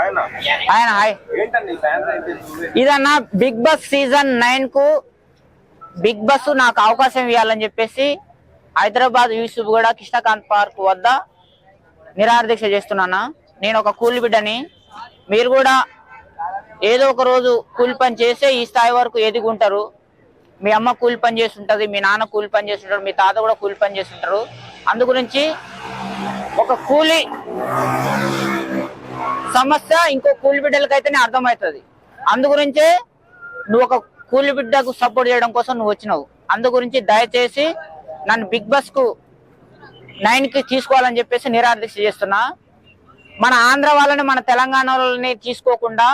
ఆయన? హాయ్. ఇదన్న Bigg Boss season నైన్కు బిగ్ బాస్ నాకు అవకాశం ఇవ్వాలని చెప్పేసి హైదరాబాద్ యూసుఫ్ కూడా కృష్ణకాంత్ పార్క్ వద్ద నిరాహార దీక్ష చేస్తున్నానా? నేను ఒక కూలి బిడ్డని. మీరు కూడా ఏదో ఒక రోజు కూలి పని చేసే ఈ స్థాయి వరకు ఎదిగుంటారు. మీ అమ్మ కూలి పని చేస్తుంటది మీ నాన్న కూలి పని చేస్తుంటారు మీ తాత కూడా కూలి పని చేస్తుంటారు. అందు గురించి ఒక కూలి సమస్య ఇంకో కూలి బిడ్డలకైతేనే అర్థమవుతుంది. అందు గురించే నువ్వు ఒక కూలి బిడ్డకు సపోర్ట్ చేయడం కోసం నువ్వు వచ్చినావు. అందు గురించి దయచేసి నన్ను బిగ్ బాస్కు నైన్కి తీసుకోవాలని చెప్పేసి నిరాదీక్ష చేస్తున్నా. మన ఆంధ్ర వాళ్ళని మన తెలంగాణ వాళ్ళని తీసుకోకుండా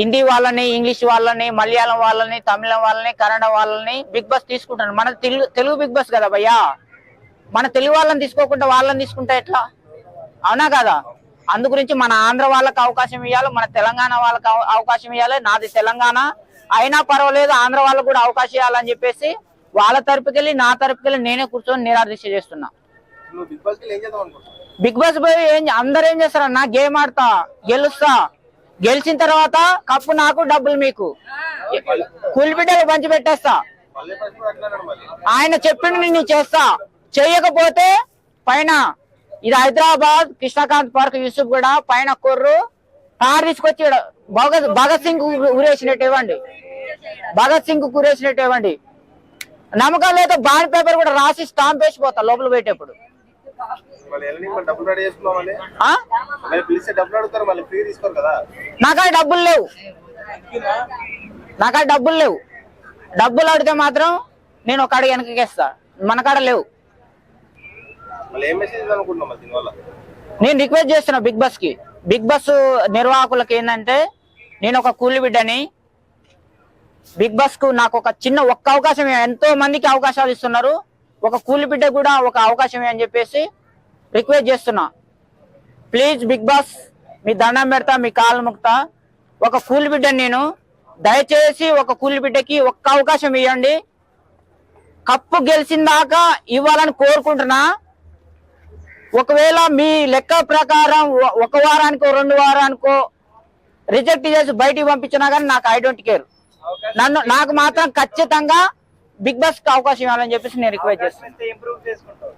హిందీ వాళ్ళని ఇంగ్లీష్ వాళ్ళని మలయాళం వాళ్ళని తమిళం వాళ్ళని కన్నడ వాళ్ళని బిగ్ బాస్ తీసుకుంటాను మన తెలుగు తెలుగు బిగ్ బాస్ కదా భయ్యా. మన తెలుగు వాళ్ళని తీసుకోకుండా వాళ్ళని తీసుకుంటే ఎట్లా? అవునా కదా? అందు గురించి మన ఆంధ్ర వాళ్ళకి అవకాశం ఇవ్వాలి మన తెలంగాణ వాళ్ళకి అవ- అవకాశం ఇవ్వాలి నాది తెలంగాణ. అయినా పర్వాలేదు ఆంధ్ర వాళ్ళకు కూడా అవకాశం ఇవ్వాలని చెప్పేసి వాళ్ళ తరపుకెళ్ళి నా తరపుకెళ్ళి నేనే కూర్చొని నిరాదీక్ష చేస్తున్నా. బిగ్ బాస్ పోయి ఏం అందరు ఏం చేస్తారన్నా? గేమ్ ఆడతా గెలుస్తా. గెలిచిన తర్వాత కప్పు నాకు డబ్బులు మీకు. కూలి బిడ్డలు పంచి పెట్టేస్తా. ఆయన చెప్పిండు నేను చేస్తా. చేయకపోతే పైన ఇది హైదరాబాద్ కృష్ణకాంత్ పార్క్ యూసుఫ్ కూడా పైన కొర్రు. కార్ తీసుకొచ్చి భగత్ భగత్ సింగ్ ఊరేసినట్టు ఇవ్వండి. భగత్ సింగ్ ఊరేసినట్టు ఇవ్వండి. నమ్మకం లేదా బాండ్ పేపర్ కూడా రాసి స్టాంప్ వేసిపోతా లోపల పెట్టేప్పుడు నాకా డబ్బులు లేవు. నాకా డబ్బులు లేవు. డబ్బులు అడిగితే మాత్రం నేను ఒక అడిగి వెనకకేస్తా మన కాడ లేవు. నేను రిక్వెస్ట్ చేస్తున్నా బిగ్ బస్కి. బిగ్ బస్ నిర్వాహకులకు ఏంటంటే నేను ఒక కూలి బిడ్డని బిగ్ బస్కు నాకు ఒక చిన్న ఒక్క అవకాశం ఎంతో మందికి అవకాశాలు ఇస్తున్నారు. ఒక కూలి బిడ్డ కూడా ఒక అవకాశం అని చెప్పేసి రిక్వెస్ట్ చేస్తున్నా. ప్లీజ్ బిగ్ బాస్ మీ దండం పెడతా మీ కాలు ముక్తా ఒక కూలి బిడ్డని నేను దయచేసి ఒక కూలి బిడ్డకి ఒక్క అవకాశం ఇవ్వండి కప్పు గెలిచిన దాకా ఇవ్వాలని కోరుకుంటున్నా. ఒకవేళ మీ లెక్క ప్రకారం ఒక వారానికో రెండు వారానికో రిజెక్ట్ చేసి బయటికి పంపించినా కానీ నాకు ఐ డోంట్ కేర్ నన్ను నాకు మాత్రం ఖచ్చితంగా బిగ్ బాస్కి అవకాశం ఇవ్వాలని చెప్పేసి నేను రిక్వెస్ట్ చేస్తాను